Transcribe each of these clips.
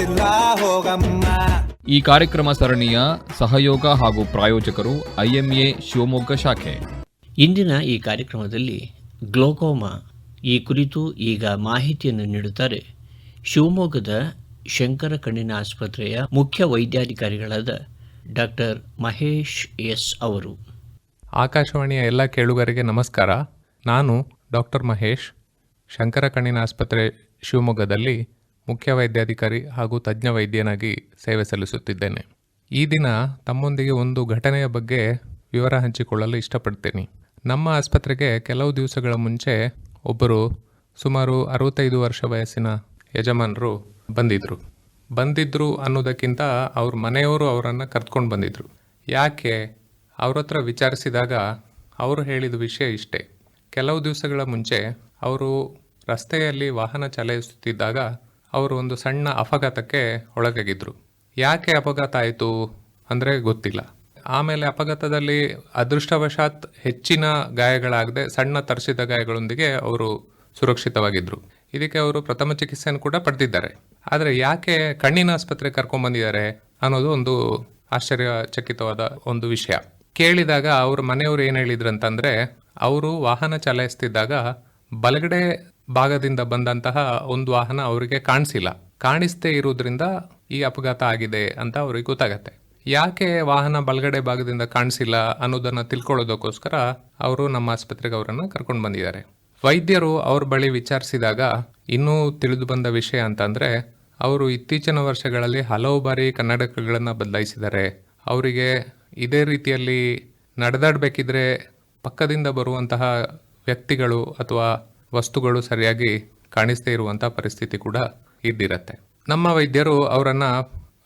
ಗೊತ್ತಿಲ್ಲ ಹೋಗಮ್ಮ. ಈ ಕಾರ್ಯಕ್ರಮ ಸರಣಿಯ ಸಹಯೋಗ ಹಾಗೂ ಪ್ರಾಯೋಜಕರು ಐಎಂಎ ಶಿವಮೊಗ್ಗ ಶಾಖೆ. ಇಂದಿನ ಈ ಕಾರ್ಯಕ್ರಮದಲ್ಲಿ ಗ್ಲೋಕೋಮಾ ಈ ಕುರಿತು ಈಗ ಮಾಹಿತಿಯನ್ನು ನೀಡುತ್ತಾರೆ. ಶಿವಮೊಗ್ಗದ ಶಂಕರ ಕಣ್ಣಿನ ಆಸ್ಪತ್ರೆಯ ಮುಖ್ಯ ವೈದ್ಯಾಧಿಕಾರಿಗಳಾದ ಡಾಕ್ಟರ್ ಮಹೇಶ್ ಎಸ್ ಅವರು. ಆಕಾಶವಾಣಿಯ ಎಲ್ಲ ಕೇಳುಗರಿಗೆ ನಮಸ್ಕಾರ. ನಾನು ಡಾಕ್ಟರ್ ಮಹೇಶ್ ಶಂಕರ ಕಣ್ಣಿನ ಆಸ್ಪತ್ರೆ ಶಿವಮೊಗ್ಗದಲ್ಲಿ ಮುಖ್ಯ ವೈದ್ಯಾಧಿಕಾರಿ ಹಾಗೂ ತಜ್ಞ ವೈದ್ಯನಾಗಿ ಸೇವೆ ಸಲ್ಲಿಸುತ್ತಿದ್ದೇನೆ. ಈ ದಿನ ತಮ್ಮೊಂದಿಗೆ ಒಂದು ಘಟನೆಯ ಬಗ್ಗೆ ವಿವರ ಹಂಚಿಕೊಳ್ಳಲು ಇಷ್ಟಪಡ್ತೇನೆ. ನಮ್ಮ ಆಸ್ಪತ್ರೆಗೆ ಕೆಲವು ದಿವಸಗಳ ಮುಂಚೆ ಒಬ್ಬರು ಸುಮಾರು ಅರವತ್ತೈದು ವರ್ಷ ವಯಸ್ಸಿನ ಯಜಮಾನರು ಬಂದಿದ್ದರು ಬಂದಿದ್ದರು ಅನ್ನೋದಕ್ಕಿಂತ ಅವ್ರ ಮನೆಯವರು ಅವರನ್ನು ಕರ್ತ್ಕೊಂಡು ಬಂದಿದ್ದರು ಯಾಕೆ? ಅವ್ರ ಹತ್ರ ವಿಚಾರಿಸಿದಾಗ ಅವರು ಹೇಳಿದ ವಿಷಯ ಇಷ್ಟೇ. ಕೆಲವು ದಿವಸಗಳ ಮುಂಚೆ ಅವರು ರಸ್ತೆಯಲ್ಲಿ ವಾಹನ ಚಲಾಯಿಸುತ್ತಿದ್ದಾಗ ಅವರು ಒಂದು ಸಣ್ಣ ಅಪಘಾತಕ್ಕೆ ಒಳಗಾಗಿದ್ದರು ಯಾಕೆ ಅಪಘಾತ ಆಯಿತು ಅಂದರೆ ಗೊತ್ತಿಲ್ಲ. ಆಮೇಲೆ ಅಪಘಾತದಲ್ಲಿ ಅದೃಷ್ಟವಶಾತ್ ಹೆಚ್ಚಿನ ಗಾಯಗಳಾಗದೆ ಸಣ್ಣ ತರಿಸಿದ ಗಾಯಗಳೊಂದಿಗೆ ಅವರು ಸುರಕ್ಷಿತವಾಗಿದ್ದರು ಇದಕ್ಕೆ ಅವರು ಪ್ರಥಮ ಚಿಕಿತ್ಸೆಯನ್ನು ಕೂಡ ಪಡೆದಿದ್ದಾರೆ. ಆದರೆ ಯಾಕೆ ಕಣ್ಣಿನ ಆಸ್ಪತ್ರೆಗೆ ಕರ್ಕೊಂಡ್ಬಂದಿದ್ದಾರೆ ಅನ್ನೋದು ಒಂದು ಆಶ್ಚರ್ಯಚಕಿತವಾದ ಒಂದು ವಿಷಯ. ಕೇಳಿದಾಗ ಅವ್ರ ಮನೆಯವರು ಏನು ಹೇಳಿದ್ರು ಅಂತಂದರೆ, ಅವರು ವಾಹನ ಚಲಾಯಿಸ್ತಿದ್ದಾಗ ಬಲಗಡೆ ಭಾಗದಿಂದ ಬಂದಂತಹ ಒಂದು ವಾಹನ ಅವರಿಗೆ ಕಾಣಿಸಿಲ್ಲ. ಕಾಣಿಸ್ದೇ ಇರುವುದರಿಂದ ಈ ಅಪಘಾತ ಆಗಿದೆ ಅಂತ ಅವ್ರಿಗೆ ಗೊತ್ತಾಗತ್ತೆ. ಯಾಕೆ ವಾಹನ ಬಲಗಡೆ ಭಾಗದಿಂದ ಕಾಣಿಸಿಲ್ಲ ಅನ್ನೋದನ್ನು ತಿಳ್ಕೊಳ್ಳೋದಕ್ಕೋಸ್ಕರ ಅವರು ನಮ್ಮ ಆಸ್ಪತ್ರೆಗೆ ಅವರನ್ನು ಕರ್ಕೊಂಡು ಬಂದಿದ್ದಾರೆ. ವೈದ್ಯರು ಅವ್ರ ಬಳಿ ವಿಚಾರಿಸಿದಾಗ ಇನ್ನೂ ತಿಳಿದು ಬಂದ ವಿಷಯ ಅಂತಂದರೆ, ಅವರು ಇತ್ತೀಚಿನ ವರ್ಷಗಳಲ್ಲಿ ಹಲವು ಬಾರಿ ಕನ್ನಡಕಗಳನ್ನು ಬದಲಾಯಿಸಿದ್ದಾರೆ. ಅವರಿಗೆ ಇದೇ ರೀತಿಯಲ್ಲಿ ನಡೆದಾಡಬೇಕಿದ್ರೆ ಪಕ್ಕದಿಂದ ಬರುವಂತಹ ವ್ಯಕ್ತಿಗಳು ಅಥವಾ ವಸ್ತುಗಳು ಸರಿಯಾಗಿ ಕಾಣಿಸದೇ ಇರುವಂಥ ಪರಿಸ್ಥಿತಿ ಕೂಡ ಇದ್ದಿರತ್ತೆ. ನಮ್ಮ ವೈದ್ಯರು ಅವರನ್ನು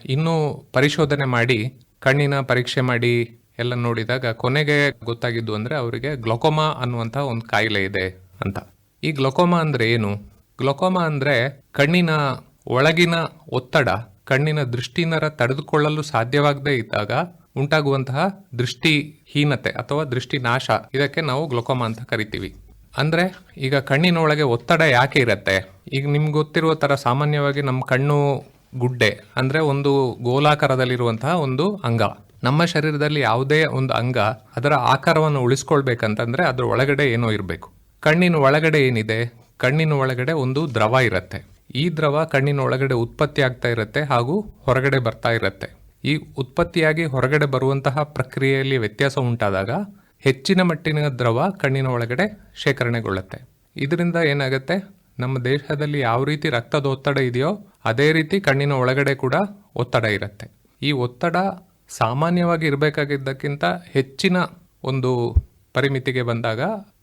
ಇನ್ನೂ ಪರಿಶೋಧನೆ ಮಾಡಿ, ಕಣ್ಣಿನ ಪರೀಕ್ಷೆ ಮಾಡಿ ಎಲ್ಲ ನೋಡಿದಾಗ ಕೊನೆಗೆ ಗೊತ್ತಾಗಿದ್ದು ಅಂದರೆ ಅವರಿಗೆ ಗ್ಲೊಕೋಮಾ ಅನ್ನುವಂಥ ಒಂದು ಕಾಯಿಲೆ ಇದೆ ಅಂತ. ಈ ಗ್ಲೊಕೋಮಾ ಅಂದರೆ ಏನು? ಗ್ಲೊಕೋಮಾ ಅಂದರೆ ಕಣ್ಣಿನ ಒಳಗಿನ ಒತ್ತಡ, ಕಣ್ಣಿನ ದೃಷ್ಟಿನರ ತಡೆದುಕೊಳ್ಳಲು ಸಾಧ್ಯವಾಗದೇ ಇದ್ದಾಗ ಉಂಟಾಗುವಂತಹ ದೃಷ್ಟಿಹೀನತೆ ಅಥವಾ ದೃಷ್ಟಿ ನಾಶ ಇದಕ್ಕೆ ನಾವು ಗ್ಲೊಕೋಮಾ ಅಂತ ಕರಿತೀವಿ. ಅಂದ್ರೆ ಈಗ ಕಣ್ಣಿನ ಒಳಗೆ ಒತ್ತಡ ಯಾಕೆ ಇರುತ್ತೆ? ಈಗ ನಿಮ್ಗೆ ಗೊತ್ತಿರುವ ಥರ ಸಾಮಾನ್ಯವಾಗಿ ನಮ್ಮ ಕಣ್ಣು ಗುಡ್ಡೆ, ಅಂದರೆ ಒಂದು ಗೋಲಾಕಾರದಲ್ಲಿರುವಂತಹ ಒಂದು ಅಂಗ. ನಮ್ಮ ಶರೀರದಲ್ಲಿ ಯಾವುದೇ ಒಂದು ಅಂಗ ಅದರ ಆಕಾರವನ್ನು ಉಳಿಸ್ಕೊಳ್ಬೇಕಂತಂದರೆ ಅದರ ಒಳಗಡೆ ಏನೋ ಇರಬೇಕು. ಕಣ್ಣಿನ ಒಳಗಡೆ ಏನಿದೆ? ಕಣ್ಣಿನ ಒಳಗಡೆ ಒಂದು ದ್ರವ ಇರುತ್ತೆ. ಈ ದ್ರವ ಕಣ್ಣಿನ ಒಳಗಡೆ ಉತ್ಪತ್ತಿ ಆಗ್ತಾ ಇರುತ್ತೆ ಹಾಗೂ ಹೊರಗಡೆ ಬರ್ತಾ ಇರುತ್ತೆ. ಈ ಉತ್ಪತ್ತಿಯಾಗಿ ಹೊರಗಡೆ ಬರುವಂತಹ ಪ್ರಕ್ರಿಯೆಯಲ್ಲಿ ವ್ಯತ್ಯಾಸ ಉಂಟಾದಾಗ ಹೆಚ್ಚಿನ ಮಟ್ಟಿನ ದ್ರವ ಕಣ್ಣಿನ ಒಳಗಡೆ ಶೇಖರಣೆಗೊಳ್ಳುತ್ತೆ. ಇದರಿಂದ ಏನಾಗುತ್ತೆ? ನಮ್ಮ ದೇಹದಲ್ಲಿ ಯಾವ ರೀತಿ ರಕ್ತದ ಒತ್ತಡ ಇದೆಯೋ ಅದೇ ರೀತಿ ಕಣ್ಣಿನ ಒಳಗಡೆ ಕೂಡ ಒತ್ತಡ ಇರುತ್ತೆ. ಈ ಒತ್ತಡ ಸಾಮಾನ್ಯವಾಗಿ ಇರಬೇಕಾಗಿದ್ದಕ್ಕಿಂತ ಹೆಚ್ಚಿನ ಒಂದು ಪರಿಮಿತಿಗೆ ಬಂದಾಗ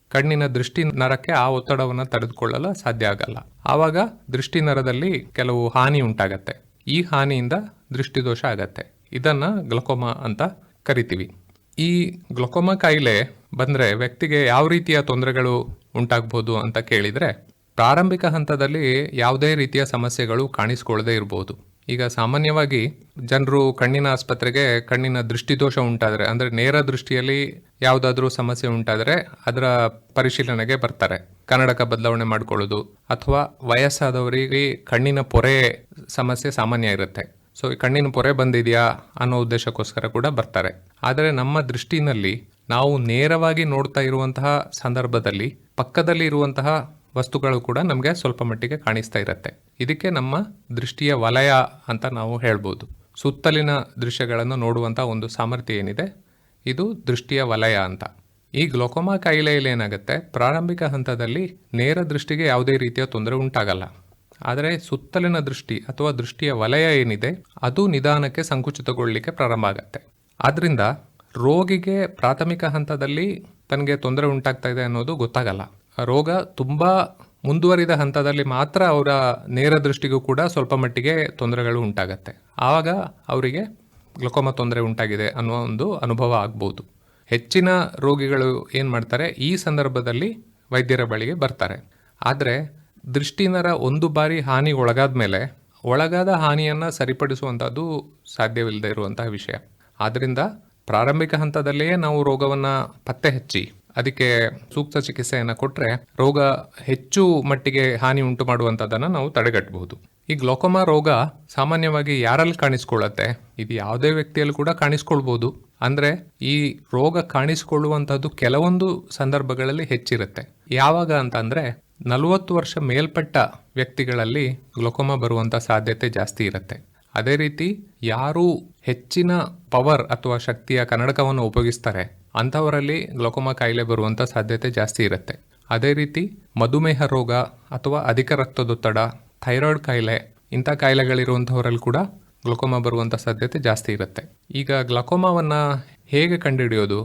ಕಣ್ಣಿನ ದೃಷ್ಟಿ ನರಕ್ಕೆ ಆ ಒತ್ತಡವನ್ನು ತಡೆದುಕೊಳ್ಳಲು ಸಾಧ್ಯ ಆಗಲ್ಲ. ಆವಾಗ ದೃಷ್ಟಿ ನರದಲ್ಲಿ ಕೆಲವು ಹಾನಿ ಉಂಟಾಗತ್ತೆ. ಈ ಹಾನಿಯಿಂದ ದೃಷ್ಟಿದೋಷ ಆಗತ್ತೆ. ಇದನ್ನು ಗ್ಲಕೋಮಾ ಅಂತ ಕರಿತೀವಿ. ಈ ಗ್ಲೊಕೋಮಾ ಕಾಯಿಲೆ ಬಂದರೆ ವ್ಯಕ್ತಿಗೆ ಯಾವ ರೀತಿಯ ತೊಂದರೆಗಳು ಉಂಟಾಗ್ಬೋದು ಅಂತ ಕೇಳಿದರೆ, ಪ್ರಾರಂಭಿಕ ಹಂತದಲ್ಲಿ ಯಾವುದೇ ರೀತಿಯ ಸಮಸ್ಯೆಗಳು ಕಾಣಿಸ್ಕೊಳ್ಳದೇ ಇರಬಹುದು ಈಗ ಸಾಮಾನ್ಯವಾಗಿ ಜನರು ಕಣ್ಣಿನ ಆಸ್ಪತ್ರೆಗೆ ಕಣ್ಣಿನ ದೃಷ್ಟಿದೋಷ ಉಂಟಾದರೆ, ಅಂದರೆ ನೇರ ದೃಷ್ಟಿಯಲ್ಲಿ ಯಾವುದಾದ್ರೂ ಸಮಸ್ಯೆ ಉಂಟಾದರೆ ಅದರ ಪರಿಶೀಲನೆಗೆ ಬರ್ತಾರೆ. ಕನ್ನಡಕ ಬದಲಾವಣೆ ಮಾಡಿಕೊಳ್ಳೋದು ಅಥವಾ ವಯಸ್ಸಾದವರಿಗೆ ಕಣ್ಣಿನ ಪೊರೆ ಸಮಸ್ಯೆ ಸಾಮಾನ್ಯ ಇರುತ್ತೆ. ಸೊ, ಈ ಕಣ್ಣಿನ ಪೊರೆ ಬಂದಿದೆಯಾ ಅನ್ನೋ ಉದ್ದೇಶಕ್ಕೋಸ್ಕರ ಕೂಡ ಬರ್ತಾರೆ. ಆದರೆ ನಮ್ಮ ದೃಷ್ಟಿನಲ್ಲಿ ನಾವು ನೇರವಾಗಿ ನೋಡ್ತಾ ಇರುವಂತಹ ಸಂದರ್ಭದಲ್ಲಿ ಪಕ್ಕದಲ್ಲಿ ಇರುವಂತಹ ವಸ್ತುಗಳು ಕೂಡ ನಮಗೆ ಸ್ವಲ್ಪ ಮಟ್ಟಿಗೆ ಕಾಣಿಸ್ತಾ ಇರುತ್ತೆ. ಇದಕ್ಕೆ ನಮ್ಮ ದೃಷ್ಟಿಯ ವಲಯ ಅಂತ ನಾವು ಹೇಳ್ಬೋದು. ಸುತ್ತಲಿನ ದೃಶ್ಯಗಳನ್ನು ನೋಡುವಂಥ ಒಂದು ಸಾಮರ್ಥ್ಯ ಏನಿದೆ? ಇದು ದೃಷ್ಟಿಯ ವಲಯ ಅಂತ. ಈ ಗ್ಲೋಕೋಮಾ ಕಾಯಿಲೆಯಲ್ಲಿ ಏನಾಗುತ್ತೆ? ಪ್ರಾರಂಭಿಕ ಹಂತದಲ್ಲಿ ನೇರ ದೃಷ್ಟಿಗೆ ಯಾವುದೇ ರೀತಿಯ ತೊಂದರೆ ಉಂಟಾಗಲ್ಲ. ಆದರೆ ಸುತ್ತಲಿನ ದೃಷ್ಟಿ ಅಥವಾ ದೃಷ್ಟಿಯ ವಲಯ ಏನಿದೆ, ಅದು ನಿಧಾನಕ್ಕೆ ಸಂಕುಚಿತಗೊಳ್ಳಲಿಕ್ಕೆ ಪ್ರಾರಂಭ ಆಗುತ್ತೆ. ಆದ್ದರಿಂದ ರೋಗಿಗೆ ಪ್ರಾಥಮಿಕ ಹಂತದಲ್ಲಿ ತನಗೆ ತೊಂದರೆ ಉಂಟಾಗ್ತಾ ಇದೆ ಅನ್ನೋದು ಗೊತ್ತಾಗಲ್ಲ. ರೋಗ ತುಂಬ ಮುಂದುವರಿದ ಹಂತದಲ್ಲಿ ಮಾತ್ರ ಅವರ ನೇರ ದೃಷ್ಟಿಗೂ ಕೂಡ ಸ್ವಲ್ಪ ಮಟ್ಟಿಗೆ ತೊಂದರೆಗಳು ಉಂಟಾಗತ್ತೆ. ಆವಾಗ ಅವರಿಗೆ ಗ್ಲಕೋಮ ತೊಂದರೆ ಉಂಟಾಗಿದೆ ಅನ್ನೋ ಒಂದು ಅನುಭವ ಆಗ್ಬೋದು. ಹೆಚ್ಚಿನ ರೋಗಿಗಳು ಏನು ಮಾಡ್ತಾರೆ, ಈ ಸಂದರ್ಭದಲ್ಲಿ ವೈದ್ಯರ ಬಳಿಗೆ ಬರ್ತಾರೆ. ಆದರೆ ದೃಷ್ಟಿನರ ಒಂದು ಬಾರಿ ಹಾನಿ ಒಳಗಾದ ಮೇಲೆ ಒಳಗಾದ ಹಾನಿಯನ್ನು ಸರಿಪಡಿಸುವಂಥದ್ದು ಸಾಧ್ಯವಿಲ್ಲದೆ ಇರುವಂತಹ ವಿಷಯ. ಆದ್ದರಿಂದ ಪ್ರಾರಂಭಿಕ ಹಂತದಲ್ಲಿಯೇ ನಾವು ರೋಗವನ್ನು ಪತ್ತೆ ಹಚ್ಚಿ, ಅದಕ್ಕೆ ಸೂಕ್ತ ಚಿಕಿತ್ಸೆಯನ್ನು ಕೊಟ್ಟರೆ ರೋಗ ಹೆಚ್ಚು ಮಟ್ಟಿಗೆ ಹಾನಿ ಉಂಟು ಮಾಡುವಂಥದ್ದನ್ನು ನಾವು ತಡೆಗಟ್ಟಬಹುದು. ಈ ಗ್ಲೋಕೋಮಾ ರೋಗ ಸಾಮಾನ್ಯವಾಗಿ ಯಾರಲ್ಲಿ ಕಾಣಿಸ್ಕೊಳ್ಳುತ್ತೆ? ಇದು ಯಾವುದೇ ವ್ಯಕ್ತಿಯಲ್ಲಿ ಕೂಡ ಕಾಣಿಸ್ಕೊಳ್ಬೋದು ಅಂದರೆ ಈ ರೋಗ ಕಾಣಿಸಿಕೊಳ್ಳುವಂಥದ್ದು ಕೆಲವೊಂದು ಸಂದರ್ಭಗಳಲ್ಲಿ ಹೆಚ್ಚಿರುತ್ತೆ. ಯಾವಾಗ ಅಂತ ಅಂದರೆ ನಲವತ್ತು ವರ್ಷ ಮೇಲ್ಪಟ್ಟ ವ್ಯಕ್ತಿಗಳಲ್ಲಿ ಗ್ಲೋಕೋಮಾ ಬರುವಂಥ ಸಾಧ್ಯತೆ ಜಾಸ್ತಿ ಇರುತ್ತೆ. ಅದೇ ರೀತಿ ಯಾರು ಹೆಚ್ಚಿನ ಪವರ್ ಅಥವಾ ಶಕ್ತಿಯ ಕನ್ನಡಕವನ್ನು ಉಪಯೋಗಿಸ್ತಾರೆ, ಅಂಥವರಲ್ಲಿ ಗ್ಲೋಕೋಮಾ ಕಾಯಿಲೆ ಬರುವಂಥ ಸಾಧ್ಯತೆ ಜಾಸ್ತಿ ಇರುತ್ತೆ. ಅದೇ ರೀತಿ ಮಧುಮೇಹ ರೋಗ ಅಥವಾ ಅಧಿಕ ರಕ್ತದೊತ್ತಡ, ಥೈರಾಯ್ಡ್ ಕಾಯಿಲೆ, ಇಂಥ ಕಾಯಿಲೆಗಳಿರುವಂಥವರಲ್ಲಿ ಕೂಡ ಗ್ಲೋಕೋಮಾ ಬರುವಂಥ ಸಾಧ್ಯತೆ ಜಾಸ್ತಿ ಇರುತ್ತೆ. ಈಗ ಗ್ಲಕೋಮಾವನ್ನು ಹೇಗೆ ಕಂಡುಹಿಡಿಯೋದು?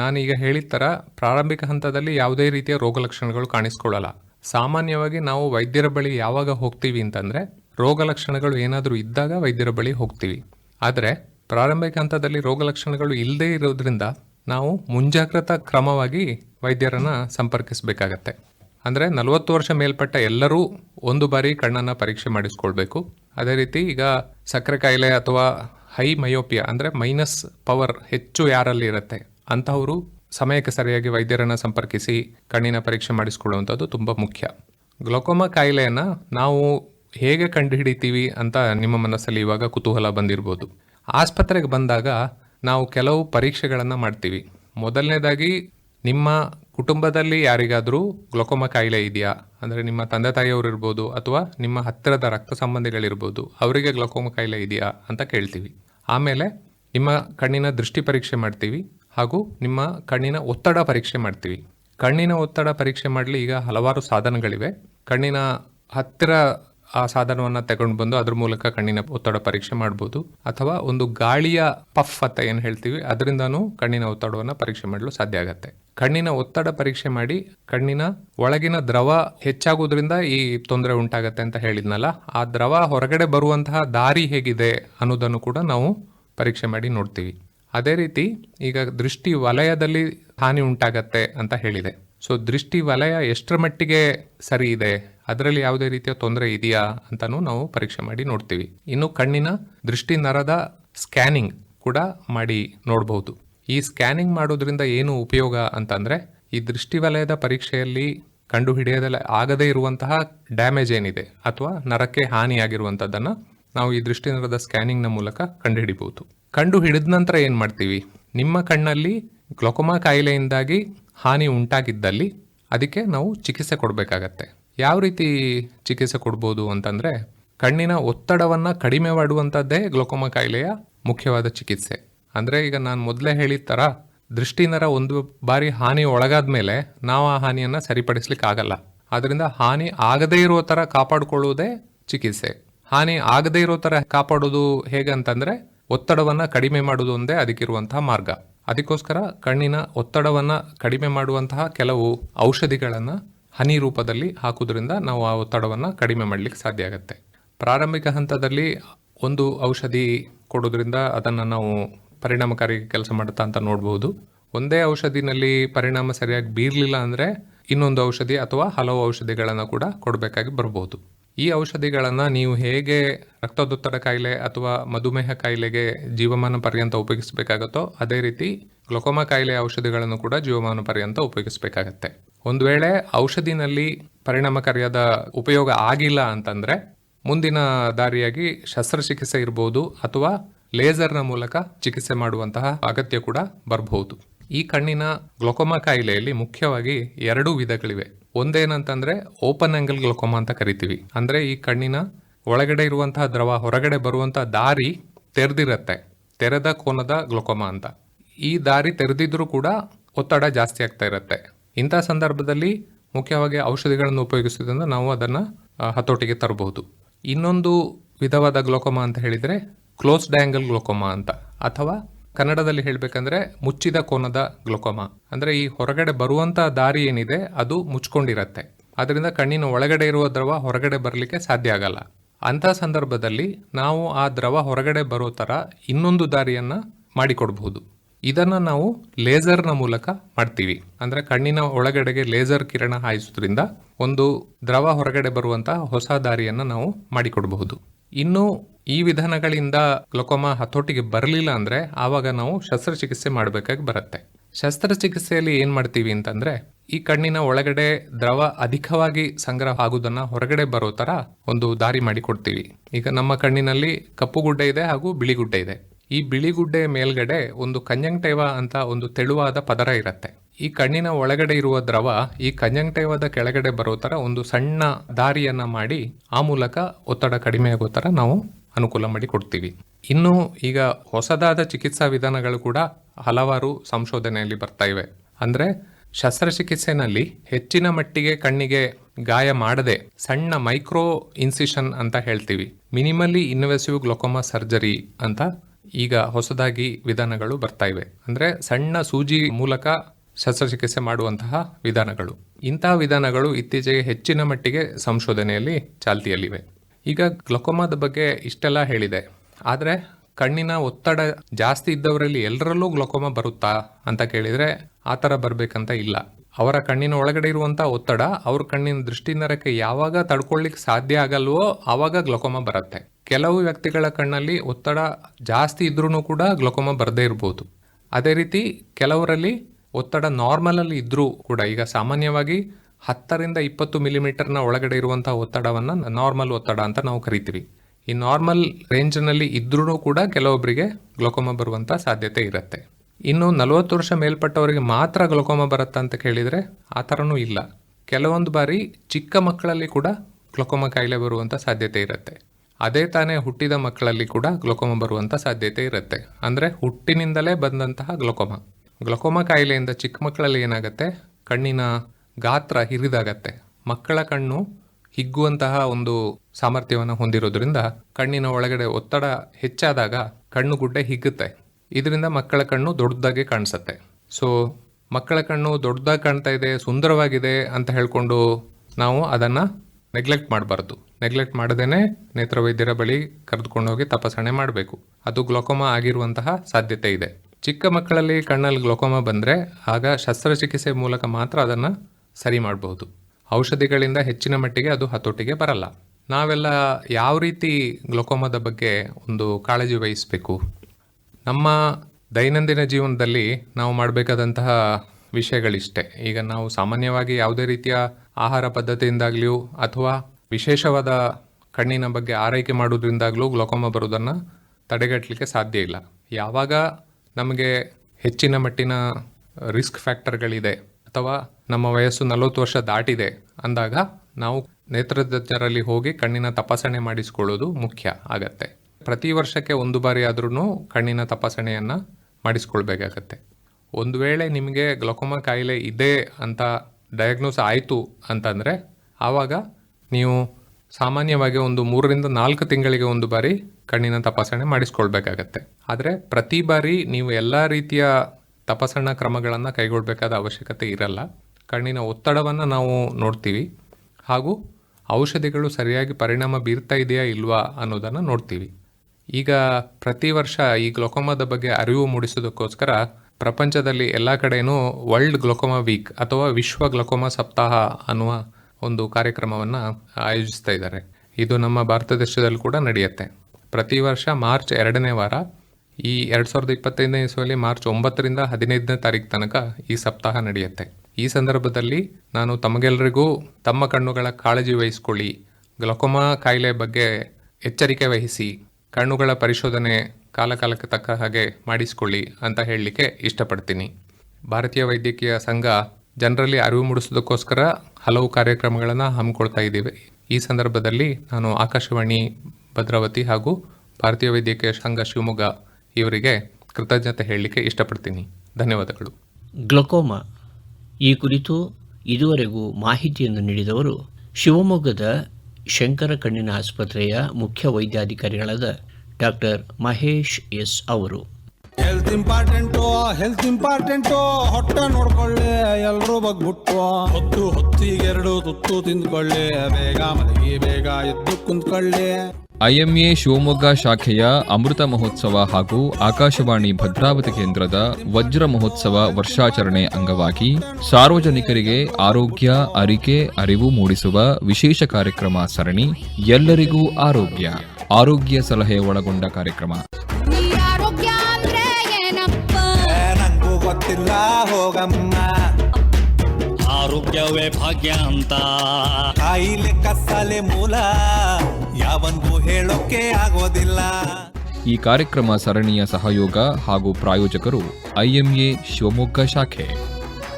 ನಾನೀಗ ಹೇಳಿದ ಥರ ಪ್ರಾರಂಭಿಕ ಹಂತದಲ್ಲಿ ಯಾವುದೇ ರೀತಿಯ ರೋಗ ಲಕ್ಷಣಗಳು ಕಾಣಿಸ್ಕೊಳ್ಳಲ್ಲ. ಸಾಮಾನ್ಯವಾಗಿ ನಾವು ವೈದ್ಯರ ಬಳಿ ಯಾವಾಗ ಹೋಗ್ತೀವಿ ಅಂತಂದರೆ ರೋಗ ಲಕ್ಷಣಗಳು ಏನಾದರೂ ಇದ್ದಾಗ ವೈದ್ಯರ ಬಳಿ ಹೋಗ್ತೀವಿ. ಆದರೆ ಪ್ರಾರಂಭಿಕ ಹಂತದಲ್ಲಿ ರೋಗ ಲಕ್ಷಣಗಳು ಇಲ್ಲದೇ ಇರೋದ್ರಿಂದ ನಾವು ಮುಂಜಾಗ್ರತಾ ಕ್ರಮವಾಗಿ ವೈದ್ಯರನ್ನು ಸಂಪರ್ಕಿಸಬೇಕಾಗತ್ತೆ. ಅಂದರೆ ನಲವತ್ತು ವರ್ಷ ಮೇಲ್ಪಟ್ಟ ಎಲ್ಲರೂ ಒಂದು ಬಾರಿ ಕಣ್ಣನ್ನು ಪರೀಕ್ಷೆ ಮಾಡಿಸ್ಕೊಳ್ಬೇಕು. ಅದೇ ರೀತಿ ಈಗ ಸಕ್ಕರೆ ಕಾಯಿಲೆ ಅಥವಾ ಹೈ ಮಯೋಪಿಯಾ ಅಂದರೆ ಮೈನಸ್ ಪವರ್ ಹೆಚ್ಚು ಯಾರಲ್ಲಿ ಇರುತ್ತೆ ಅಂತಹವರು ಸಮಯಕ್ಕೆ ಸರಿಯಾಗಿ ವೈದ್ಯರನ್ನು ಸಂಪರ್ಕಿಸಿ ಕಣ್ಣಿನ ಪರೀಕ್ಷೆ ಮಾಡಿಸ್ಕೊಳ್ಳುವಂಥದ್ದು ತುಂಬ ಮುಖ್ಯ. ಗ್ಲೋಕೋಮಾ ಕಾಯಿಲೆಯನ್ನು ನಾವು ಹೇಗೆ ಕಂಡುಹಿಡಿತೀವಿ ಅಂತ ನಿಮ್ಮ ಮನಸ್ಸಲ್ಲಿ ಇವಾಗ ಕುತೂಹಲ ಬಂದಿರ್ಬೋದು. ಆಸ್ಪತ್ರೆಗೆ ಬಂದಾಗ ನಾವು ಕೆಲವು ಪರೀಕ್ಷೆಗಳನ್ನು ಮಾಡ್ತೀವಿ. ಮೊದಲನೇದಾಗಿ ನಿಮ್ಮ ಕುಟುಂಬದಲ್ಲಿ ಯಾರಿಗಾದರೂ ಗ್ಲೋಕೋಮಾ ಕಾಯಿಲೆ ಇದೆಯಾ? ಅಂದರೆ ನಿಮ್ಮ ತಂದೆ ತಾಯಿಯವರು ಇರ್ಬೋದು ಅಥವಾ ನಿಮ್ಮ ಹತ್ತಿರದ ರಕ್ತ ಸಂಬಂಧಿಗಳಿರ್ಬೋದು, ಅವರಿಗೆ ಗ್ಲೋಕೋಮಾ ಕಾಯಿಲೆ ಇದೆಯಾ ಅಂತ ಕೇಳ್ತೀವಿ. ಆಮೇಲೆ ನಿಮ್ಮ ಕಣ್ಣಿನ ದೃಷ್ಟಿ ಪರೀಕ್ಷೆ ಮಾಡ್ತೀವಿ. ಹಾಗೂ ನಿಮ್ಮ ಕಣ್ಣಿನ ಒತ್ತಡ ಪರೀಕ್ಷೆ ಮಾಡ್ತೀವಿ. ಕಣ್ಣಿನ ಒತ್ತಡ ಪರೀಕ್ಷೆ ಮಾಡಲಿ ಈಗ ಹಲವಾರು ಸಾಧನಗಳಿವೆ. ಕಣ್ಣಿನ ಹತ್ತಿರ ಆ ಸಾಧನವನ್ನು ತಗೊಂಡು ಬಂದು ಅದ್ರ ಮೂಲಕ ಕಣ್ಣಿನ ಒತ್ತಡ ಪರೀಕ್ಷೆ ಮಾಡ್ಬೋದು. ಅಥವಾ ಒಂದು ಗಾಳಿಯ ಪಫ್ ಅಂತ ಏನು ಹೇಳ್ತೀವಿ, ಅದರಿಂದನೂ ಕಣ್ಣಿನ ಒತ್ತಡವನ್ನು ಪರೀಕ್ಷೆ ಮಾಡಲು ಸಾಧ್ಯ ಆಗುತ್ತೆ. ಕಣ್ಣಿನ ಒತ್ತಡ ಪರೀಕ್ಷೆ ಮಾಡಿ ಕಣ್ಣಿನ ಒಳಗಿನ ದ್ರವ ಹೆಚ್ಚಾಗೋದ್ರಿಂದ ಈ ತೊಂದರೆ ಉಂಟಾಗತ್ತೆ ಅಂತ ಹೇಳಿದ್ನಲ್ಲ, ಆ ದ್ರವ ಹೊರಗಡೆ ಬರುವಂತಹ ದಾರಿ ಹೇಗಿದೆ ಅನ್ನೋದನ್ನು ಕೂಡ ನಾವು ಪರೀಕ್ಷೆ ಮಾಡಿ ನೋಡ್ತೀವಿ. ಅದೇ ರೀತಿ ಈಗ ದೃಷ್ಟಿ ವಲಯದಲ್ಲಿ ಹಾನಿ ಉಂಟಾಗತ್ತೆ ಅಂತ ಹೇಳಿದೆ. ಸೊ ದೃಷ್ಟಿ ವಲಯ ಎಷ್ಟರ ಮಟ್ಟಿಗೆ ಸರಿ ಇದೆ? ಅದರಲ್ಲಿ ಯಾವುದೇ ರೀತಿಯ ತೊಂದರೆ ಇದೆಯಾ ಅಂತಾನೂ ನಾವು ಪರೀಕ್ಷೆ ಮಾಡಿ ನೋಡ್ತೀವಿ. ಇನ್ನು ಕಣ್ಣಿನ ದೃಷ್ಟಿ ನರದ ಸ್ಕ್ಯಾನಿಂಗ್ ಕೂಡ ಮಾಡಿ ನೋಡಬಹುದು. ಈ ಸ್ಕ್ಯಾನಿಂಗ್ ಮಾಡೋದ್ರಿಂದ ಏನು ಉಪಯೋಗ ಅಂತಂದರೆ, ಈ ದೃಷ್ಟಿ ವಲಯದ ಪರೀಕ್ಷೆಯಲ್ಲಿ ಕಂಡು ಹಿಡಿಯದಲ್ಲ ಆಗದೇ ಇರುವಂತಹ ಡ್ಯಾಮೇಜ್ ಏನಿದೆ ಅಥವಾ ನರಕ್ಕೆ ಹಾನಿಯಾಗಿರುವಂಥದ್ದನ್ನು ನಾವು ಈ ದೃಷ್ಟಿನರದ ಸ್ಕ್ಯಾನಿಂಗ್ನ ಮೂಲಕ ಕಂಡುಹಿಡಿಬಹುದು. ಕಂಡು ಹಿಡಿದ ನಂತರ ಏನು ಮಾಡ್ತೀವಿ? ನಿಮ್ಮ ಕಣ್ಣಲ್ಲಿ ಗ್ಲೋಕೋಮಾ ಕಾಯಿಲೆಯಿಂದಾಗಿ ಹಾನಿ ಉಂಟಾಗಿದ್ದಲ್ಲಿ ಅದಕ್ಕೆ ನಾವು ಚಿಕಿತ್ಸೆ ಕೊಡಬೇಕಾಗತ್ತೆ. ಯಾವ ರೀತಿ ಚಿಕಿತ್ಸೆ ಕೊಡ್ಬೋದು ಅಂತಂದರೆ ಕಣ್ಣಿನ ಒತ್ತಡವನ್ನು ಕಡಿಮೆ ಮಾಡುವಂಥದ್ದೇ ಗ್ಲೋಕೋಮಾ ಕಾಯಿಲೆಯ ಮುಖ್ಯವಾದ ಚಿಕಿತ್ಸೆ. ಅಂದರೆ ಈಗ ನಾನು ಮೊದಲೇ ಹೇಳಿದ ಥರ ದೃಷ್ಟಿನರ ಒಂದು ಬಾರಿ ಹಾನಿ ಒಳಗಾದ ಮೇಲೆ ನಾವು ಆ ಹಾನಿಯನ್ನು ಸರಿಪಡಿಸ್ಲಿಕ್ಕೆ ಆಗಲ್ಲ ಆದ್ದರಿಂದ ಹಾನಿ ಆಗದೇ ಇರೋ ಥರ ಕಾಪಾಡಿಕೊಳ್ಳುವುದೇ ಚಿಕಿತ್ಸೆ. ಹಾನಿ ಆಗದೇ ಇರೋ ತರ ಕಾಪಾಡೋದು ಹೇಗಂತಂದ್ರೆ ಒತ್ತಡವನ್ನ ಕಡಿಮೆ ಮಾಡೋದು ಒಂದೇ ಅದಕ್ಕಿರುವಂತಹ ಮಾರ್ಗ. ಅದಕ್ಕೋಸ್ಕರ ಕಣ್ಣಿನ ಒತ್ತಡವನ್ನ ಕಡಿಮೆ ಮಾಡುವಂತಹ ಕೆಲವು ಔಷಧಿಗಳನ್ನ ಹನಿ ರೂಪದಲ್ಲಿ ಹಾಕೋದ್ರಿಂದ ನಾವು ಆ ಒತ್ತಡವನ್ನ ಕಡಿಮೆ ಮಾಡಲಿಕ್ಕೆ ಸಾಧ್ಯ ಆಗುತ್ತೆ. ಪ್ರಾರಂಭಿಕ ಹಂತದಲ್ಲಿ ಒಂದು ಔಷಧಿ ಕೊಡೋದ್ರಿಂದ ಅದನ್ನು ನಾವು ಪರಿಣಾಮಕಾರಿ ಕೆಲಸ ಮಾಡುತ್ತಾ ಅಂತ ನೋಡ್ಬೋದು. ಒಂದೇ ಔಷಧಿನಲ್ಲಿ ಪರಿಣಾಮ ಸರಿಯಾಗಿ ಬೀರಲಿಲ್ಲ ಅಂದರೆ ಇನ್ನೊಂದು ಔಷಧಿ ಅಥವಾ ಹಲವು ಔಷಧಿಗಳನ್ನು ಕೂಡ ಕೊಡಬೇಕಾಗಿ ಬರ್ಬೋದು. ಈ ಔಷಧಿಗಳನ್ನು ನೀವು ಹೇಗೆ ರಕ್ತದೊತ್ತಡ ಕಾಯಿಲೆ ಅಥವಾ ಮಧುಮೇಹ ಕಾಯಿಲೆಗೆ ಜೀವಮಾನ ಪರ್ಯಂತ ಉಪಯೋಗಿಸಬೇಕಾಗುತ್ತೋ ಅದೇ ರೀತಿ ಗ್ಲೋಕೋಮಾ ಕಾಯಿಲೆ ಔಷಧಿಗಳನ್ನು ಕೂಡ ಜೀವಮಾನ ಪರ್ಯಂತ ಉಪಯೋಗಿಸಬೇಕಾಗತ್ತೆ. ಒಂದು ವೇಳೆ ಔಷಧಿನಲ್ಲಿ ಪರಿಣಾಮಕಾರಿಯಾದ ಉಪಯೋಗ ಆಗಿಲ್ಲ ಅಂತಂದರೆ ಮುಂದಿನ ದಾರಿಯಾಗಿ ಶಸ್ತ್ರಚಿಕಿತ್ಸೆ ಇರ್ಬೋದು ಅಥವಾ ಲೇಸರ್ನ ಮೂಲಕ ಚಿಕಿತ್ಸೆ ಮಾಡುವಂತಹ ಅಗತ್ಯ ಕೂಡ ಬರಬಹುದು ಈ ಕಣ್ಣಿನ ಗ್ಲೋಕೋಮಾ ಕಾಯಿಲೆಯಲ್ಲಿ ಮುಖ್ಯವಾಗಿ ಎರಡು ವಿಧಗಳಿವೆ. ಒಂದೇನಂತಂದ್ರೆ ಓಪನ್ ಆಂಗಲ್ ಗ್ಲೋಕೋಮಾ ಅಂತ ಕರಿತೀವಿ. ಅಂದ್ರೆ ಈ ಕಣ್ಣಿನ ಒಳಗಡೆ ಇರುವಂತಹ ದ್ರವ, ಹೊರಗಡೆ ಬರುವಂತಹ ದಾರಿ ತೆರೆದಿರತ್ತೆ. ತೆರೆದ ಕೋನದ ಗ್ಲೋಕೋಮಾ ಅಂತ. ಈ ದಾರಿ ತೆರೆದಿದ್ರೂ ಕೂಡ ಒತ್ತಡ ಜಾಸ್ತಿ ಆಗ್ತಾ ಇರುತ್ತೆ. ಇಂಥ ಸಂದರ್ಭದಲ್ಲಿ ಮುಖ್ಯವಾಗಿ ಔಷಧಿಗಳನ್ನು ಉಪಯೋಗಿಸೋದ್ರಿಂದ ನಾವು ಅದನ್ನು ಹತೋಟಿಗೆ ತರಬಹುದು. ಇನ್ನೊಂದು ವಿಧವಾದ ಗ್ಲೋಕೋಮಾ ಅಂತ ಹೇಳಿದರೆ ಕ್ಲೋಸ್ಡ್ ಆಂಗಲ್ ಗ್ಲೋಕೋಮಾ ಅಂತ. ಅಥವಾ ಕನ್ನಡದಲ್ಲಿ ಹೇಳಬೇಕಂದ್ರೆ ಮುಚ್ಚಿದ ಕೋನದ ಗ್ಲೋಕೋಮಾ. ಅಂದರೆ ಈ ಹೊರಗಡೆ ಬರುವಂಥ ದಾರಿ ಏನಿದೆ, ಅದು ಮುಚ್ಕೊಂಡಿರತ್ತೆ. ಅದರಿಂದ ಕಣ್ಣಿನ ಒಳಗಡೆ ಇರುವ ದ್ರವ ಹೊರಗಡೆ ಬರಲಿಕ್ಕೆ ಸಾಧ್ಯ ಆಗಲ್ಲ. ಅಂಥ ಸಂದರ್ಭದಲ್ಲಿ ನಾವು ಆ ದ್ರವ ಹೊರಗಡೆ ಬರೋ ಥರ ಇನ್ನೊಂದು ದಾರಿಯನ್ನು ಮಾಡಿಕೊಡ್ಬಹುದು. ಇದನ್ನು ನಾವು ಲೇಸರ್ನ ಮೂಲಕ ಮಾಡ್ತೀವಿ. ಅಂದರೆ ಕಣ್ಣಿನ ಒಳಗಡೆಗೆ ಲೇಸರ್ ಕಿರಣ ಹಾಯಿಸೋದ್ರಿಂದ ಒಂದು ದ್ರವ ಹೊರಗಡೆ ಬರುವಂಥ ಹೊಸ ದಾರಿಯನ್ನು ನಾವು ಮಾಡಿಕೊಡಬಹುದು. ಇನ್ನು ಈ ವಿಧಾನಗಳಿಂದ ಗ್ಲೊಕೋಮಾ ಹತೋಟಿಗೆ ಬರಲಿಲ್ಲ ಅಂದರೆ ಆವಾಗ ನಾವು ಶಸ್ತ್ರಚಿಕಿತ್ಸೆ ಮಾಡಬೇಕಾಗಿ ಬರುತ್ತೆ. ಶಸ್ತ್ರಚಿಕಿತ್ಸೆಯಲ್ಲಿ ಏನು ಮಾಡ್ತೀವಿ ಅಂತಂದರೆ ಈ ಕಣ್ಣಿನ ಒಳಗಡೆ ದ್ರವ ಅಧಿಕವಾಗಿ ಸಂಗ್ರಹ ಆಗುವುದನ್ನು ಹೊರಗಡೆ ಬರೋ ಥರ ಒಂದು ದಾರಿ ಮಾಡಿಕೊಡ್ತೀವಿ ಈಗ ನಮ್ಮ ಕಣ್ಣಿನಲ್ಲಿ ಕಪ್ಪು ಗುಡ್ಡೆ ಇದೆ ಹಾಗೂ ಬಿಳಿ ಗುಡ್ಡೆ ಇದೆ. ಈ ಬಿಳಿ ಗುಡ್ಡೆಯ ಮೇಲ್ಗಡೆ ಒಂದು ಕಂಜಂಕ್ಟೈವ ಅಂತ ಒಂದು ತೆಳುವಾದ ಪದರ ಇರುತ್ತೆ. ಈ ಕಣ್ಣಿನ ಒಳಗಡೆ ಇರುವ ದ್ರವ ಈ ಕಂಜಂಕ್ಟೈವದ ಕೆಳಗಡೆ ಬರೋ ಥರ ಒಂದು ಸಣ್ಣ ದಾರಿಯನ್ನು ಮಾಡಿ ಆ ಮೂಲಕ ಒತ್ತಡ ಕಡಿಮೆ ಆಗೋ ಥರ ನಾವು ಅನುಕೂಲ ಮಾಡಿ ಕೊಡ್ತೀವಿ. ಇನ್ನು ಈಗ ಹೊಸದಾದ ಚಿಕಿತ್ಸಾ ವಿಧಾನಗಳು ಕೂಡ ಹಲವಾರು ಸಂಶೋಧನೆಯಲ್ಲಿ ಬರ್ತಾ ಇವೆ. ಅಂದರೆ ಶಸ್ತ್ರಚಿಕಿತ್ಸೆನಲ್ಲಿ ಹೆಚ್ಚಿನ ಮಟ್ಟಿಗೆ ಕಣ್ಣಿಗೆ ಗಾಯ ಮಾಡದೆ ಸಣ್ಣ ಮೈಕ್ರೋ ಇನ್ಸಿಷನ್ ಅಂತ ಹೇಳ್ತೀವಿ. ಮಿನಿಮಲಿ ಇನ್ವೆಸಿವ್ ಗ್ಲೋಕೋಮಾ ಸರ್ಜರಿ ಅಂತ ಈಗ ಹೊಸದಾಗಿ ವಿಧಾನಗಳು ಬರ್ತಾ ಇವೆ. ಅಂದರೆ ಸಣ್ಣ ಸೂಜಿ ಮೂಲಕ ಶಸ್ತ್ರಚಿಕಿತ್ಸೆ ಮಾಡುವಂತಹ ವಿಧಾನಗಳು. ಇಂತಹ ವಿಧಾನಗಳು ಇತ್ತೀಚೆಗೆ ಹೆಚ್ಚಿನ ಮಟ್ಟಿಗೆ ಸಂಶೋಧನೆಯಲ್ಲಿ ಚಾಲ್ತಿಯಲ್ಲಿವೆ. ಈಗ ಗ್ಲೋಕೋಮಾದ ಬಗ್ಗೆ ಇಷ್ಟೆಲ್ಲ ಹೇಳಿದೆ. ಆದರೆ ಕಣ್ಣಿನ ಒತ್ತಡ ಜಾಸ್ತಿ ಇದ್ದವರಲ್ಲಿ ಎಲ್ಲರಲ್ಲೂ ಗ್ಲೊಕೋಮಾ ಬರುತ್ತಾ ಅಂತ ಕೇಳಿದರೆ ಆ ಥರ ಬರಬೇಕಂತ ಇಲ್ಲ. ಅವರ ಕಣ್ಣಿನ ಒಳಗಡೆ ಇರುವಂಥ ಒತ್ತಡ ಅವ್ರ ಕಣ್ಣಿನ ದೃಷ್ಟಿನರಕ್ಕೆ ಯಾವಾಗ ತಡ್ಕೊಳ್ಳಿಕ್ಕೆ ಸಾಧ್ಯ ಆಗಲ್ವೋ ಆವಾಗ ಗ್ಲೊಕೋಮಾ ಬರುತ್ತೆ. ಕೆಲವು ವ್ಯಕ್ತಿಗಳ ಕಣ್ಣಲ್ಲಿ ಒತ್ತಡ ಜಾಸ್ತಿ ಇದ್ರೂ ಕೂಡ ಗ್ಲೊಕೋಮಾ ಬರದೇ ಇರ್ಬೋದು. ಅದೇ ರೀತಿ ಕೆಲವರಲ್ಲಿ ಒತ್ತಡ ನಾರ್ಮಲಲ್ಲಿ ಇದ್ದರೂ ಕೂಡ ಈಗ ಸಾಮಾನ್ಯವಾಗಿ ಹತ್ತರಿಂದ ಇಪ್ಪತ್ತು ಮಿಲಿಮೀಟರ್ನ ಒಳಗಡೆ ಇರುವಂಥ ಒತ್ತಡವನ್ನು ನಾರ್ಮಲ್ ಒತ್ತಡ ಅಂತ ನಾವು ಕರಿತೀವಿ. ಈ ನಾರ್ಮಲ್ ರೇಂಜ್ನಲ್ಲಿ ಇದ್ರೂ ಕೂಡ ಕೆಲವೊಬ್ಬರಿಗೆ ಗ್ಲೋಕೋಮಾ ಬರುವಂಥ ಸಾಧ್ಯತೆ ಇರುತ್ತೆ. ಇನ್ನು ನಲವತ್ತು ವರ್ಷ ಮೇಲ್ಪಟ್ಟವರಿಗೆ ಮಾತ್ರ ಗ್ಲೋಕೋಮಾ ಬರುತ್ತಾ ಅಂತ ಕೇಳಿದರೆ ಆ ಥರನೂ ಇಲ್ಲ. ಕೆಲವೊಂದು ಬಾರಿ ಚಿಕ್ಕ ಮಕ್ಕಳಲ್ಲಿ ಕೂಡ ಗ್ಲೋಕೋಮಾ ಕಾಯಿಲೆ ಬರುವಂಥ ಸಾಧ್ಯತೆ ಇರುತ್ತೆ. ಅದೇ ತಾನೇ ಹುಟ್ಟಿದ ಮಕ್ಕಳಲ್ಲಿ ಕೂಡ ಗ್ಲೋಕೋಮ ಬರುವಂಥ ಸಾಧ್ಯತೆ ಇರುತ್ತೆ. ಅಂದರೆ ಹುಟ್ಟಿನಿಂದಲೇ ಬಂದಂತಹ ಗ್ಲೊಕೋಮಾ. ಗ್ಲೊಕೋಮಾ ಕಾಯಿಲೆಯಿಂದ ಚಿಕ್ಕ ಮಕ್ಕಳಲ್ಲಿ ಏನಾಗುತ್ತೆ? ಕಣ್ಣಿನ ಗಾತ್ರ ಹಿರಿದಾಗತ್ತೆ. ಮಕ್ಕಳ ಕಣ್ಣು ಹಿಗ್ಗುವಂತಹ ಒಂದು ಸಾಮರ್ಥ್ಯವನ್ನು ಹೊಂದಿರೋದ್ರಿಂದ ಕಣ್ಣಿನ ಒಳಗಡೆ ಒತ್ತಡ ಹೆಚ್ಚಾದಾಗ ಕಣ್ಣು ಗುಡ್ಡೆ ಹಿಗ್ಗುತ್ತೆ. ಇದರಿಂದ ಮಕ್ಕಳ ಕಣ್ಣು ದೊಡ್ಡದಾಗಿ ಕಾಣಿಸುತ್ತೆ. ಸೊ ಮಕ್ಕಳ ಕಣ್ಣು ದೊಡ್ಡದಾಗಿ ಕಾಣ್ತಾ ಇದೆ, ಸುಂದರವಾಗಿದೆ ಅಂತ ಹೇಳಿಕೊಂಡು ನಾವು ಅದನ್ನು ನೆಗ್ಲೆಕ್ಟ್ ಮಾಡಬಾರ್ದು. ನೆಗ್ಲೆಕ್ಟ್ ಮಾಡದೇನೆ ನೇತ್ರವೈದ್ಯರ ಬಳಿ ಕರೆದುಕೊಂಡೋಗಿ ತಪಾಸಣೆ ಮಾಡಬೇಕು. ಅದು ಗ್ಲೋಕೋಮಾ ಆಗಿರುವಂತಹ ಸಾಧ್ಯತೆ ಇದೆ. ಚಿಕ್ಕ ಮಕ್ಕಳಲ್ಲಿ ಕಣ್ಣಲ್ಲಿ ಗ್ಲೋಕೋಮ ಬಂದರೆ ಆಗ ಶಸ್ತ್ರಚಿಕಿತ್ಸೆ ಮೂಲಕ ಮಾತ್ರ ಅದನ್ನು ಸರಿ ಮಾಡಬಹುದು. ಔಷಧಿಗಳಿಂದ ಹೆಚ್ಚಿನ ಮಟ್ಟಿಗೆ ಅದು ಹತೋಟಿಗೆ ಬರಲ್ಲ. ನಾವೆಲ್ಲ ಯಾವ ರೀತಿ ಗ್ಲೋಕೋಮದ ಬಗ್ಗೆ ಒಂದು ಕಾಳಜಿ ವಹಿಸಬೇಕು? ನಮ್ಮ ದೈನಂದಿನ ಜೀವನದಲ್ಲಿ ನಾವು ಮಾಡಬೇಕಾದಂತಹ ವಿಷಯಗಳಿಷ್ಟೇ. ಈಗ ನಾವು ಸಾಮಾನ್ಯವಾಗಿ ಯಾವುದೇ ರೀತಿಯ ಆಹಾರ ಪದ್ಧತಿಯಿಂದಾಗಲಿಯೂ ಅಥವಾ ವಿಶೇಷವಾದ ಕಣ್ಣಿನ ಬಗ್ಗೆ ಆರೈಕೆ ಮಾಡೋದ್ರಿಂದಾಗಲೂ ಗ್ಲೋಕೋಮ ಬರೋದನ್ನು ತಡೆಗಟ್ಟಲಿಕ್ಕೆ ಸಾಧ್ಯ ಇಲ್ಲ. ಯಾವಾಗ ನಮಗೆ ಹೆಚ್ಚಿನ ಮಟ್ಟಿನ ರಿಸ್ಕ್ ಫ್ಯಾಕ್ಟರ್ಗಳಿದೆ ಅಥವಾ ನಮ್ಮ ವಯಸ್ಸು ನಲವತ್ತು ವರ್ಷ ದಾಟಿದೆ ಅಂದಾಗ ನಾವು ನೇತ್ರತಜ್ಞರಲ್ಲಿ ಹೋಗಿ ಕಣ್ಣಿನ ತಪಾಸಣೆ ಮಾಡಿಸ್ಕೊಳ್ಳೋದು ಮುಖ್ಯ ಆಗತ್ತೆ. ಪ್ರತಿ ವರ್ಷಕ್ಕೆ ಒಂದು ಬಾರಿ ಆದ್ರೂ ಕಣ್ಣಿನ ತಪಾಸಣೆಯನ್ನು ಮಾಡಿಸ್ಕೊಳ್ಬೇಕಾಗತ್ತೆ. ಒಂದು ವೇಳೆ ನಿಮಗೆ ಗ್ಲೊಕೋಮಾ ಕಾಯಿಲೆ ಇದೆ ಅಂತ ಡಯಾಗ್ನೋಸ್ ಆಯಿತು ಅಂತಂದರೆ ಆವಾಗ ನೀವು ಸಾಮಾನ್ಯವಾಗಿ ಒಂದು ಮೂರರಿಂದ ನಾಲ್ಕು ತಿಂಗಳಿಗೆ ಒಂದು ಬಾರಿ ಕಣ್ಣಿನ ತಪಾಸಣೆ ಮಾಡಿಸ್ಕೊಳ್ಬೇಕಾಗತ್ತೆ. ಆದರೆ ಪ್ರತಿ ಬಾರಿ ನೀವು ಎಲ್ಲ ರೀತಿಯ ತಪಾಸಣಾ ಕ್ರಮಗಳನ್ನು ಕೈಗೊಳ್ಳಬೇಕಾದ ಅವಶ್ಯಕತೆ ಇರಲ್ಲ. ಕಣ್ಣಿನ ಒತ್ತಡವನ್ನು ನಾವು ನೋಡ್ತೀವಿ. ಹಾಗೂ ಔಷಧಿಗಳು ಸರಿಯಾಗಿ ಪರಿಣಾಮ ಬೀರ್ತಾ ಇದೆಯಾ ಇಲ್ವಾ ಅನ್ನೋದನ್ನು ನೋಡ್ತೀವಿ. ಈಗ ಪ್ರತಿ ವರ್ಷ ಈ ಗ್ಲೋಕೋಮಾದ ಬಗ್ಗೆ ಅರಿವು ಮೂಡಿಸೋದಕ್ಕೋಸ್ಕರ ಪ್ರಪಂಚದಲ್ಲಿ ಎಲ್ಲ ಕಡೆಯೂ ವರ್ಲ್ಡ್ ಗ್ಲೋಕೋಮಾ ವೀಕ್ ಅಥವಾ ವಿಶ್ವ ಗ್ಲೋಕೋಮಾ ಸಪ್ತಾಹ ಅನ್ನುವ ಒಂದು ಕಾರ್ಯಕ್ರಮವನ್ನು ಆಯೋಜಿಸ್ತಾ ಇದ್ದಾರೆ. ಇದು ನಮ್ಮ ಭಾರತ ದೇಶದಲ್ಲಿ ಕೂಡ ನಡೆಯುತ್ತೆ. ಪ್ರತಿ ವರ್ಷ ಮಾರ್ಚ್ ಎರಡನೇ ವಾರ, ಈ ಎರಡು ಸಾವಿರದ ಇಪ್ಪತ್ತೈದನೇ ಇಸ್ವಿಯಲ್ಲಿ ಮಾರ್ಚ್ ಒಂಬತ್ತರಿಂದ ಹದಿನೈದನೇ ತಾರೀಕು ತನಕ ಈ ಸಪ್ತಾಹ ನಡೆಯುತ್ತೆ. ಈ ಸಂದರ್ಭದಲ್ಲಿ ನಾನು ತಮಗೆಲ್ಲರಿಗೂ ತಮ್ಮ ಕಣ್ಣುಗಳ ಕಾಳಜಿ ವಹಿಸ್ಕೊಳ್ಳಿ, ಗ್ಲಕೊಮಾ ಕಾಯಿಲೆ ಬಗ್ಗೆ ಎಚ್ಚರಿಕೆ ವಹಿಸಿ, ಕಣ್ಣುಗಳ ಪರಿಶೋಧನೆ ಕಾಲಕಾಲಕ್ಕೆ ತಕ್ಕ ಹಾಗೆ ಮಾಡಿಸಿಕೊಳ್ಳಿ ಅಂತ ಹೇಳಲಿಕ್ಕೆ ಇಷ್ಟಪಡ್ತೀನಿ. ಭಾರತೀಯ ವೈದ್ಯಕೀಯ ಸಂಘ ಜನರಲ್ಲಿ ಅರಿವು ಮೂಡಿಸೋದಕ್ಕೋಸ್ಕರ ಹಲವು ಕಾರ್ಯಕ್ರಮಗಳನ್ನು ಹಮ್ಮಿಕೊಳ್ತಾ ಇದ್ದೀವಿ. ಈ ಸಂದರ್ಭದಲ್ಲಿ ನಾನು ಆಕಾಶವಾಣಿ ಭದ್ರಾವತಿ ಹಾಗೂ ಭಾರತೀಯ ವೈದ್ಯಕೀಯ ಸಂಘ ಶಿವಮೊಗ್ಗ ಇವರಿಗೆ ಕೃತಜ್ಞತೆ ಹೇಳಲಿಕ್ಕೆ ಇಷ್ಟಪಡ್ತೀನಿ. ಧನ್ಯವಾದಗಳು. ಗ್ಲೊಕೋಮಾ. ಈ ಕುರಿತು ಇದುವರೆಗೂ ಮಾಹಿತಿಯನ್ನು ನೀಡಿದವರು ಶಿವಮೊಗ್ಗದ ಶಂಕರ ಕಣ್ಣಿನ ಆಸ್ಪತ್ರೆಯ ಮುಖ್ಯ ವೈದ್ಯಾಧಿಕಾರಿಗಳಾದ ಡಾಕ್ಟರ್ ಮಹೇಶ್ ಎಸ್ ಅವರು. ಹೆಲ್ತ್ ಇಂಪಾರ್ಟೆಂಟು ಹೆಲ್ತ್ ಇಂಪಾರ್ಟೆಂಟು ಹೊಟ್ಟೆ ನೋಡ್ಕೊಳ್ಳಿ, ಎಲ್ರೂ ಬಗ್ಬಿಟ್ಟು. ಹೊತ್ತು ಹೊತ್ತಿಗೆರಡು ತುತ್ತು ತಿಂದ್ಕೊಳ್ಳಿ. ಬೇಗ ಮಲಗಿ, ಬೇಗ ಎದ್ದು ಕುಂತ್ಕೊಳ್ಳಿ. ಐಎಂಎ ಶಿವಮೊಗ್ಗ ಶಾಖೆಯ ಅಮೃತ ಮಹೋತ್ಸವ ಹಾಗೂ ಆಕಾಶವಾಣಿ ಭದ್ರಾವತಿ ಕೇಂದ್ರದ ವಜ್ರ ಮಹೋತ್ಸವ ವರ್ಷಾಚರಣೆ ಅಂಗವಾಗಿ ಸಾರ್ವಜನಿಕರಿಗೆ ಆರೋಗ್ಯ, ಅರಿಕೆ, ಅರಿವು ಮೂಡಿಸುವ ವಿಶೇಷ ಕಾರ್ಯಕ್ರಮ ಸರಣಿ ಎಲ್ಲರಿಗೂ ಆರೋಗ್ಯ. ಆರೋಗ್ಯ ಸಲಹೆ ಒಳಗೊಂಡ ಕಾರ್ಯಕ್ರಮ. ಆರೋಗ್ಯವೇ ಭಾಗ್ಯ ಅಂತ. ಕಾಯಿಲೆ ಕಸಾಲೆ ಮೂಲ ಯಾವನ್ಗೂ ಹೇಳೋಕೆ ಆಗೋದಿಲ್ಲ. ಈ ಕಾರ್ಯಕ್ರಮ ಸರಣಿಯ ಸಹಯೋಗ ಹಾಗೂ ಪ್ರಾಯೋಜಕರು ಐಎಂಎ ಶಿವಮೊಗ್ಗ ಶಾಖೆ.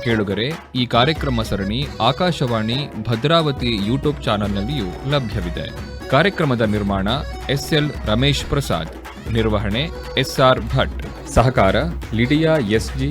ಕೇಳುಗರೆ ಈ ಕಾರ್ಯಕ್ರಮ ಸರಣಿ ಆಕಾಶವಾಣಿ ಭದ್ರಾವತಿ ಯೂಟ್ಯೂಬ್ ಚಾನೆಲ್ನಲ್ಲಿಯೂ ಲಭ್ಯವಿದೆ. ಕಾರ್ಯಕ್ರಮದ ನಿರ್ಮಾಣ ಎಸ್ಎಲ್ ರಮೇಶ್ ಪ್ರಸಾದ್. ನಿರ್ವಹಣೆ ಎಸ್ಆರ್ ಭಟ್. ಸಹಕಾರ ಲಿಡಿಯಾ ಎಸ್ಜಿ